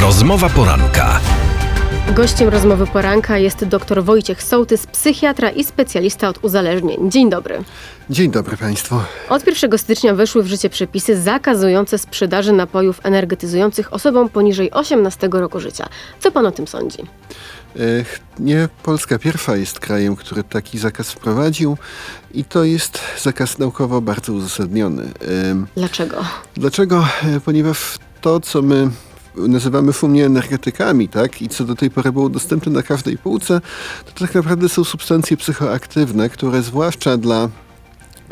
Rozmowa poranka. Gościem rozmowy poranka jest dr Wojciech Sołtys, psychiatra i specjalista od uzależnień. Dzień dobry. Dzień dobry Państwu. Od 1 stycznia weszły w życie przepisy zakazujące sprzedaży napojów energetyzujących osobom poniżej 18 roku życia. Co pan o tym sądzi? Ech, Nie Polska pierwsza jest krajem, który taki zakaz wprowadził i to jest zakaz naukowo bardzo uzasadniony. Dlaczego? Dlaczego? E, Ponieważ to, co my nazywamy szumnie energetykami, tak, i co do tej pory było dostępne na każdej półce, to tak naprawdę są substancje psychoaktywne, które zwłaszcza dla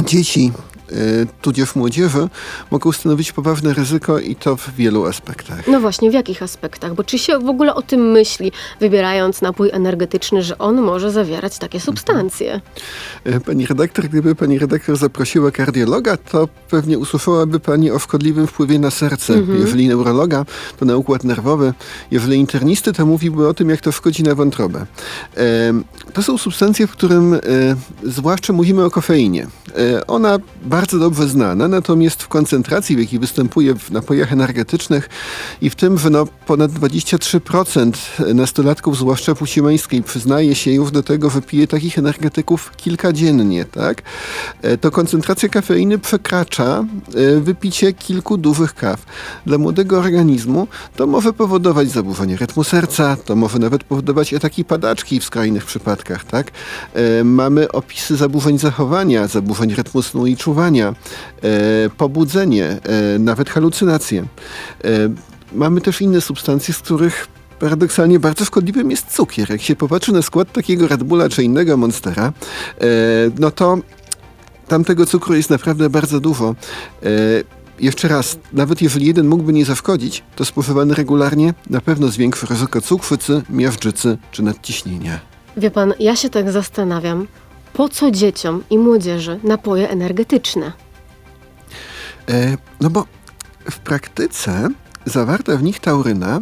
dzieci, tudzież młodzieży, mogą stanowić poważne ryzyko i to w wielu aspektach. No właśnie, w jakich aspektach? Bo czy się w ogóle o tym myśli, wybierając napój energetyczny, że on może zawierać takie substancje? E, Pani redaktor, gdyby pani redaktor zaprosiła kardiologa, to pewnie usłyszałaby pani o szkodliwym wpływie na serce. Jeżeli neurologa, to na układ nerwowy. Jeżeli internisty, to mówiłby o tym, jak to szkodzi na wątrobę. To są substancje, w którym e, zwłaszcza mówimy o kofeinie. Ona bardzo dobrze znana, natomiast w koncentracji, w jakiej występuje w napojach energetycznych i w tym, że no ponad 23% nastolatków, zwłaszcza płci męskiej, przyznaje się już do tego, że takich energetyków kilka dziennie, tak? E, To koncentracja kafeiny przekracza e, wypicie kilku dużych kaw. Dla młodego organizmu to może powodować zaburzenie rytmu serca, to może nawet powodować ataki padaczki w skrajnych przypadkach, tak? E, Mamy opisy zaburzeń zachowania, zaburzeń rytmu snu i czuwania, e, pobudzenie, e, nawet halucynacje. E, Mamy też inne substancje, z których paradoksalnie bardzo szkodliwym jest cukier. Jak się popatrzy na skład takiego Red Bulla czy innego Monstera, no to tam tego cukru jest naprawdę bardzo dużo. Jeszcze raz, nawet jeżeli jeden mógłby nie zaszkodzić, to spożywany regularnie na pewno zwiększy ryzyko cukrzycy, miażdżycy czy nadciśnienia. Wie pan, ja się tak zastanawiam, po co dzieciom i młodzieży napoje energetyczne? E, no bo w praktyce zawarta w nich tauryna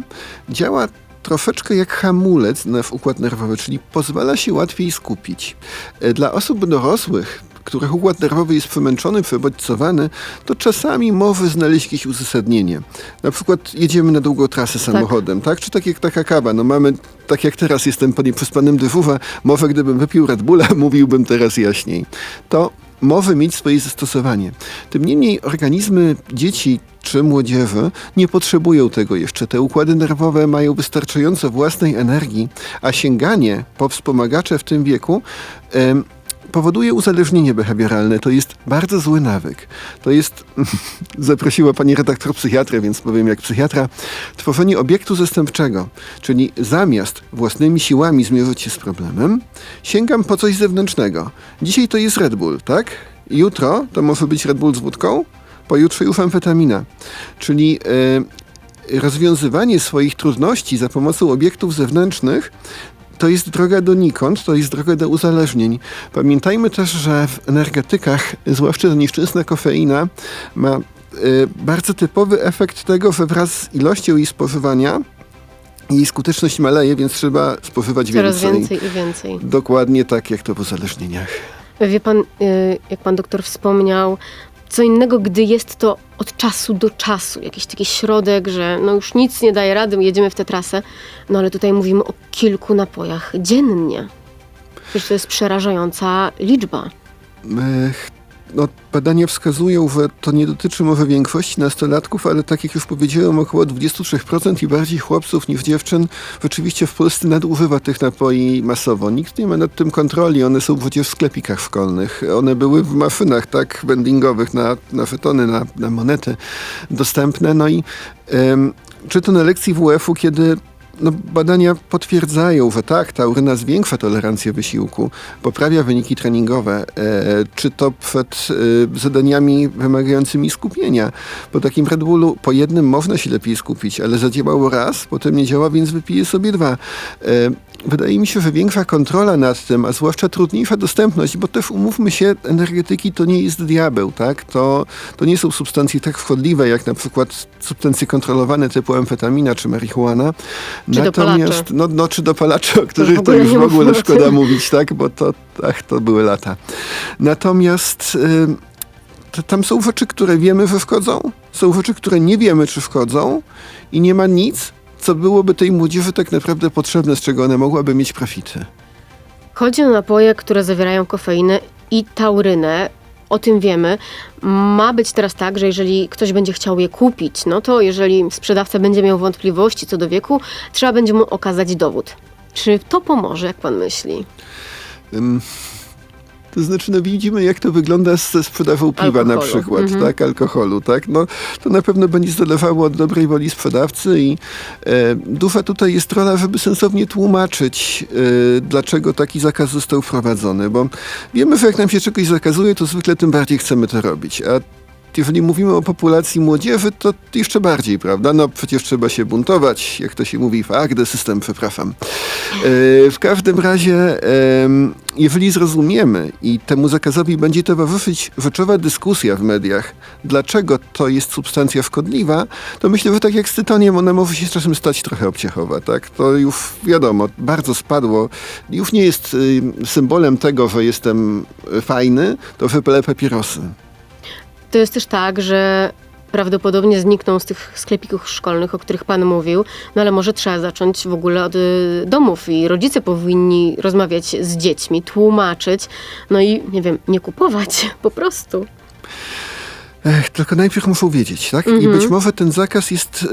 działa troszeczkę jak hamulec na układ nerwowy, czyli pozwala się łatwiej skupić. E, Dla osób dorosłych, których układ nerwowy jest przemęczony, przebodźcowany, to czasami może znaleźć jakieś uzasadnienie. Na przykład jedziemy na długą trasę samochodem, tak? Czy tak jak taka kawa, no mamy, tak jak teraz jestem po nieprzespanym dyżurze, może gdybym wypił Red Bulla, mówiłbym teraz jaśniej. To może mieć swoje zastosowanie. Tym niemniej organizmy dzieci czy młodzieży nie potrzebują tego jeszcze. Te układy nerwowe mają wystarczająco własnej energii, a sięganie po wspomagacze w tym wieku em, powoduje uzależnienie behawioralne. To jest bardzo zły nawyk. To jest, zaprosiła pani redaktor psychiatrę, więc powiem jak psychiatra, tworzenie obiektu zastępczego. Czyli zamiast własnymi siłami zmierzyć się z problemem, sięgam po coś zewnętrznego. Dzisiaj to jest Red Bull, tak? Jutro to może być Red Bull z wódką, pojutrze już amfetamina. Czyli e, rozwiązywanie swoich trudności za pomocą obiektów zewnętrznych to jest droga donikąd, to jest droga do uzależnień. Pamiętajmy też, że w energetykach, zwłaszcza ta nieszczęsna kofeina, ma e, bardzo typowy efekt tego, że wraz z ilością jej spożywania jej skuteczność maleje, więc trzeba spożywać Coraz więcej. więcej i więcej. Dokładnie tak, jak to w uzależnieniach. Wie pan, y, jak pan doktor wspomniał, co innego, gdy jest to od czasu do czasu, jakiś taki środek, że no już nic nie daje rady, jedziemy w tę trasę, no ale tutaj mówimy o kilku napojach dziennie. Przecież to jest przerażająca liczba. Ech, No, badania wskazują, że to nie dotyczy może większości nastolatków, ale tak jak już powiedziałem, około 23% i bardziej chłopców niż dziewczyn rzeczywiście w Polsce nadużywa tych napoi masowo. Nikt nie ma nad tym kontroli, one są przecież w sklepikach szkolnych. One były w maszynach tak vendingowych na, na fetony, na, na monety dostępne. No i em, czy to na lekcji WF-u, kiedy no, badania potwierdzają, że tak, ta uryna zwiększa tolerancję wysiłku, poprawia wyniki treningowe, e, czy to przed e, zadaniami wymagającymi skupienia. Po takim Red Bullu po jednym można się lepiej skupić, ale zadziałało raz, potem nie działa, więc wypije sobie dwa. E, wydaje mi się, że większa kontrola nad tym, a zwłaszcza trudniejsza dostępność, bo też umówmy się, energetyki to nie jest diabeł, tak? To, to nie są substancje tak szkodliwe, jak na przykład substancje kontrolowane typu amfetamina czy marihuana. Czy dopalacze. no, no, czy dopalacze, o których to ogóle już w ogóle szkoda mówić, tak? Bo to, ach, to były lata. Natomiast y, to, tam są rzeczy, które wiemy, że wchodzą, są rzeczy, które nie wiemy, czy wchodzą i nie ma nic, co byłoby tej młodzieży tak naprawdę potrzebne, z czego ona mogłaby mieć profity. Chodzi o napoje, które zawierają kofeinę i taurynę. O tym wiemy. Ma być teraz tak, że jeżeli ktoś będzie chciał je kupić, no to jeżeli sprzedawca będzie miał wątpliwości co do wieku, trzeba będzie mu okazać dowód. Czy to pomoże, jak pan myśli? Ym, To znaczy, no widzimy, jak to wygląda ze sprzedawą piwa na Alkoholu. przykład, Mhm. tak, alkoholu, tak, no to na pewno będzie zalewało od dobrej woli sprzedawcy i e, duża tutaj jest rola, żeby sensownie tłumaczyć, e, dlaczego taki zakaz został wprowadzony, bo wiemy, że jak nam się czegoś zakazuje, to zwykle tym bardziej chcemy to robić, a jeżeli mówimy o populacji młodzieży, to jeszcze bardziej, prawda? No przecież trzeba się buntować, jak to się mówi, fakt, system, przepraszam. E, W każdym razie, jeżeli zrozumiemy i temu zakazowi będzie towarzyszyć rzeczowa dyskusja w mediach, dlaczego to jest substancja szkodliwa, to myślę, że tak jak z tytoniem, ona może się z czasem stać trochę obciechowa, tak? To już wiadomo, bardzo spadło. Już nie jest symbolem tego, że jestem fajny, to wypalę papierosy. To jest też tak, że prawdopodobnie znikną z tych sklepików szkolnych, o których pan mówił, no ale może trzeba zacząć w ogóle od y, domów i rodzice powinni rozmawiać z dziećmi, tłumaczyć, no i nie wiem, nie kupować po prostu. Ech, tylko najpierw muszą wiedzieć, tak? I Mhm. być może ten zakaz jest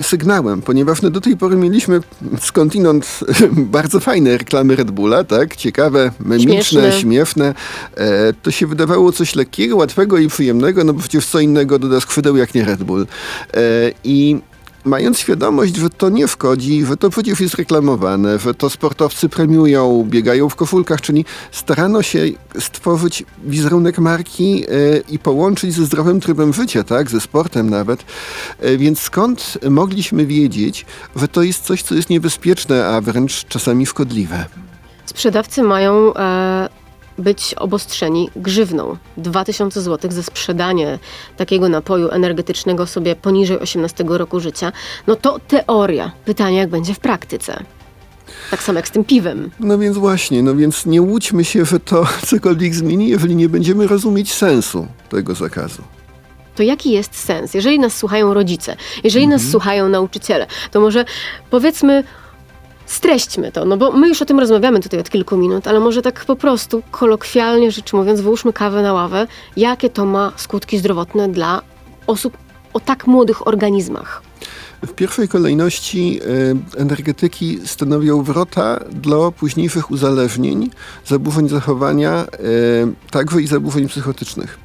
y, sygnałem, ponieważ no, do tej pory mieliśmy skądinąd bardzo fajne reklamy Red Bulla, tak? Ciekawe, memiczne, Śmieszne. śmieszne. E, to się wydawało coś lekkiego, łatwego i przyjemnego, no bo przecież co innego doda skrzydeł jak nie Red Bull. E, I mając świadomość, że to nie wchodzi, że to przecież jest reklamowane, że to sportowcy premiują, biegają w koszulkach, czyli starano się stworzyć wizerunek marki e, i połączyć ze zdrowym trybem życia, tak, ze sportem nawet. E, więc skąd mogliśmy wiedzieć, że to jest coś, co jest niebezpieczne, a wręcz czasami szkodliwe? Sprzedawcy mają e, być obostrzeni grzywną. 2000 zł za sprzedanie takiego napoju energetycznego sobie poniżej 18 roku życia. No to teoria. Pytanie, jak będzie w praktyce. Tak samo jak z tym piwem. No więc właśnie, no więc nie łudźmy się, że to cokolwiek zmieni, jeżeli nie będziemy rozumieć sensu tego zakazu. To jaki jest sens? Jeżeli nas słuchają rodzice, jeżeli nas słuchają nauczyciele, to może powiedzmy, streśćmy to, no bo my już o tym rozmawiamy tutaj od kilku minut, ale może tak po prostu, kolokwialnie rzecz mówiąc, wyłóżmy kawę na ławę, jakie to ma skutki zdrowotne dla osób o tak młodych organizmach. W pierwszej kolejności e, energetyki stanowią wrota dla późniejszych uzależnień, zaburzeń zachowania, e, także i zaburzeń psychotycznych.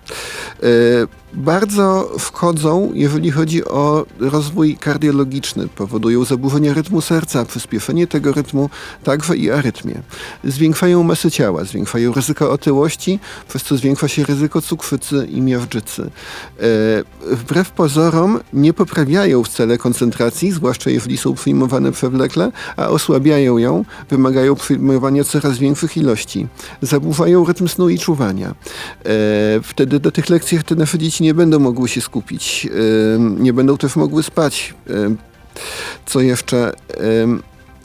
Bardzo wchodzą, jeżeli chodzi o rozwój kardiologiczny, powodują zaburzenia rytmu serca, przyspieszenie tego rytmu, także i arytmię. Zwiększają masę ciała, zwiększają ryzyko otyłości, przez co zwiększa się ryzyko cukrzycy i miażdżycy. E, wbrew pozorom nie poprawiają wcale koncentracji, zwłaszcza jeżeli są przyjmowane przewlekle, a osłabiają ją, wymagają przyjmowania coraz większych ilości. Zaburzają rytm snu i czuwania. E, wtedy na tych lekcjach te nasze dzieci nie będą mogły się skupić, nie będą też mogły spać. Co jeszcze?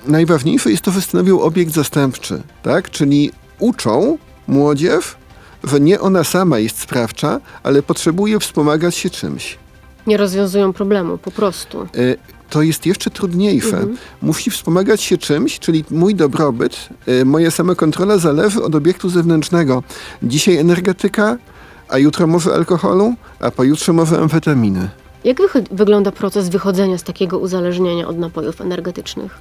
Najważniejsze jest to, że stanowią obiekt zastępczy, tak? Czyli uczą młodzież, że nie ona sama jest sprawcza, ale potrzebuje wspomagać się czymś. Nie rozwiązują problemu, po prostu. E, To jest jeszcze trudniejsze. Mhm. Musi wspomagać się czymś, czyli mój dobrobyt, e, moja samokontrola zależy od obiektu zewnętrznego. Dzisiaj energetyka, a jutro mowy alkoholu, a pojutrze mowy amfetaminy. Jak wygląda proces wychodzenia z takiego uzależnienia od napojów energetycznych?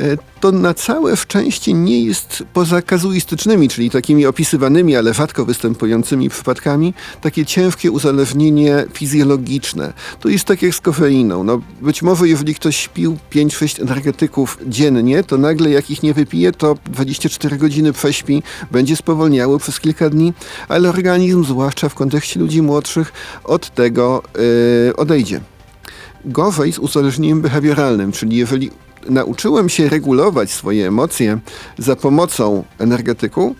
E, to na całe szczęście nie jest poza kazuistycznymi, czyli takimi opisywanymi, ale rzadko występującymi przypadkami, takie ciężkie uzależnienie fizjologiczne. To jest tak jak z kofeiną. No, być może jeżeli ktoś pił 5-6 energetyków dziennie, to nagle jak ich nie wypije, to 24 godziny prześpi, będzie spowolniało przez kilka dni, ale organizm, zwłaszcza w kontekście ludzi młodszych, od tego yy, odejdzie. Gorzej z uzależnieniem behawioralnym, czyli jeżeli nauczyłem się regulować swoje emocje za pomocą energetyku,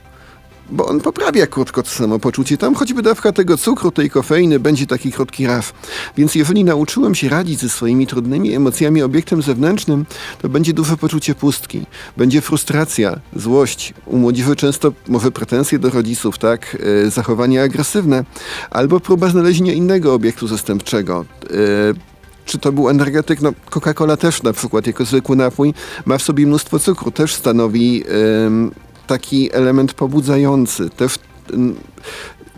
bo on poprawia krótko to samopoczucie. Tam choćby dawka tego cukru, tej kofeiny będzie taki krótki raz. Więc jeżeli nauczyłem się radzić ze swoimi trudnymi emocjami obiektem zewnętrznym, to będzie duże poczucie pustki. Będzie frustracja, złość. U młodzieży często może pretensje do rodziców, tak? E, zachowanie agresywne. Albo próba znalezienia innego obiektu zastępczego. E, czy to był energetyk, no Coca-Cola też na przykład jako zwykły napój ma w sobie mnóstwo cukru, też stanowi taki element pobudzający. Też em,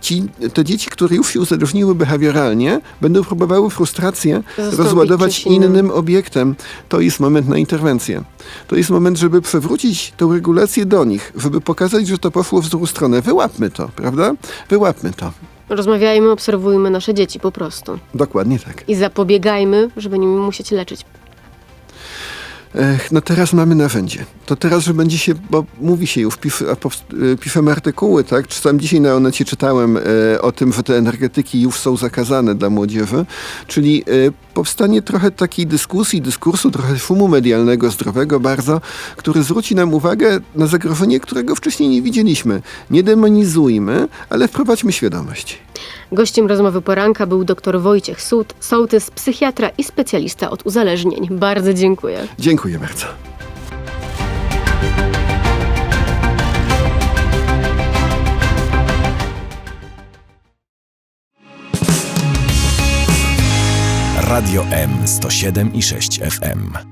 ci, te dzieci, które już się uzależniły behawioralnie, będą próbowały frustrację Zastąpić rozładować innym. obiektem. To jest moment na interwencję. To jest moment, żeby przewrócić tę regulację do nich, żeby pokazać, że to poszło w drugą stronę. Wyłapmy to, prawda? Wyłapmy to. Rozmawiajmy, obserwujmy nasze dzieci po prostu. Dokładnie tak. I zapobiegajmy, żeby nimi musieć leczyć. No teraz mamy narzędzie. To teraz, że będzie się, bo mówi się już, powst- y, piszemy artykuły, tak? Czy sam dzisiaj na Onecie czytałem e, o tym, że te energetyki już są zakazane dla młodzieży, czyli e, powstanie trochę takiej dyskusji, dyskursu, trochę szumu medialnego, zdrowego bardzo, który zwróci nam uwagę na zagrożenie, którego wcześniej nie widzieliśmy. Nie demonizujmy, ale wprowadźmy świadomość. Gościem rozmowy poranka był dr Wojciech Sołt- Sołtys, psychiatra i specjalista od uzależnień. Bardzo dziękuję. Dziękuję bardzo. Radio M 107 i 6 FM.